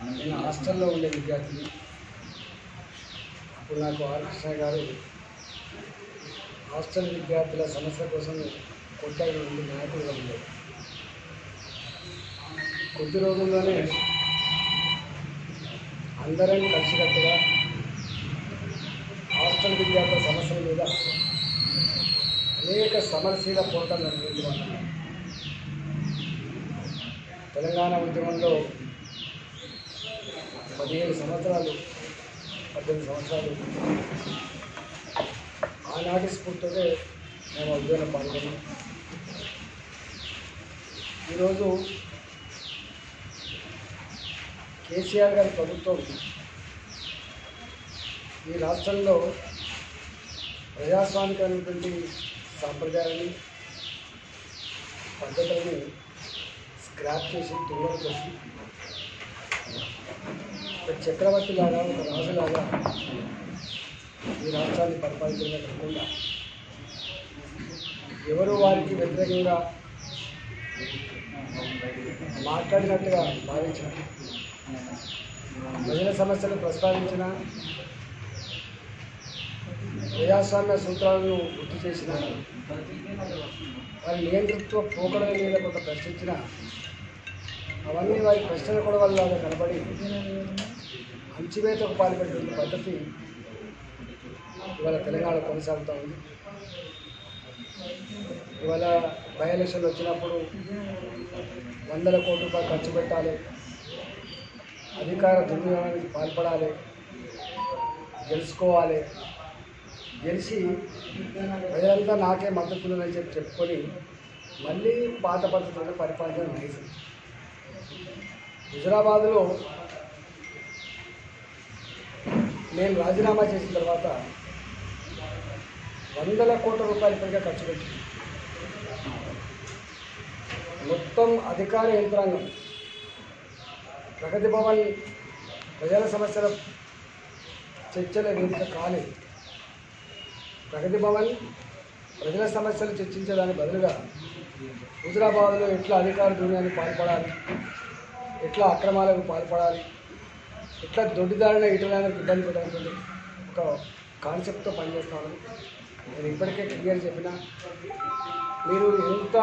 నేను హాస్టల్లో ఉండే విద్యార్థిని. అప్పుడు నాకు ఆర్కృష్ణ గారు హాస్టల్ విద్యార్థుల సమస్యల కోసం కొట్టాయి ఉండి నాయకులుగా ఉండేది. కొద్ది రోజుల్లోనే అందరం కలిసికట్టుగా హాస్టల్ విద్యార్థుల సమస్యల మీద అనేక సమరశీల పోరాటాలు నిర్వహించడం తెలంగాణ ఉద్యమంలో పదిహేను సంవత్సరాలు పద్దెనిమిది సంవత్సరాలు. ఆనాటి స్ఫూర్తితో మేము ఉద్యోగం పాల్గొన్నాం. ఈరోజు కేసీఆర్ గారి ప్రభుత్వం ఈ రాష్ట్రంలో ప్రజాస్వామికమైనటువంటి సాంప్రదాయాన్ని పద్ధతులని స్క్రాప్ చేసి తుంగలు చేసి ఒక చక్రవర్తి లాగా ఒక రాజులాగా ఈ రాష్ట్రాన్ని పరిపాలించడమే కాకుండా ఎవరు వారికి వ్యతిరేకంగా మాట్లాడినట్టుగా భావించిన ప్రజల సమస్యలు ప్రస్తావించిన ప్రజాస్వామ్య సూత్రాలను గుర్తు చేసిన వారి నియంతృత్వ పోకడల మీద కొంత ప్రశ్నించిన అవన్నీ వారి ప్రశ్నల కూడా వల్ల కనబడి అంచివేతకు పాల్పడుతున్న పద్ధతి ఇవాళ తెలంగాణ కొనసాగుతూ ఉంది. ఇవాళ బై ఎలక్షన్లు వచ్చినప్పుడు వందల కోట్ల రూపాయలు ఖర్చు పెట్టాలి. అధికార దుర్వినియోగానికి పాల్పడాలి. గెలుచుకోవాలి. గెలిచి ప్రజలంతా నాకే మద్దతులని చెప్పి చెప్పుకొని మళ్ళీ పాత పద్ధతిలో పరిపాలన నైజం. హుజరాబాద్లో నేను రాజీనామా చేసిన తర్వాత వందల కోట్ల రూపాయల పైగా ఖర్చు పెట్టింది మొత్తం అధికార యంత్రాంగం ప్రగతి భవన్ ప్రజల సమస్యల చర్చల వేదిక కాలేదు ప్రగతి భవన్ ప్రజల సమస్యలు చర్చించడానికి బదులుగా హుజరాబాద్లో ఎట్లా అధికార దూర్యాన్ని పాల్పడాలి ఎట్లా అక్రమాలకు పాల్పడాలి ఎట్లా దొడ్డిదారిన ఇతరులకు ఇబ్బంది పెట్టాలి ఒక కాన్సెప్ట్తో పనిచేస్తాను నేను ఇప్పటికే క్లియర్ చెప్పిన. మీరు ఎంత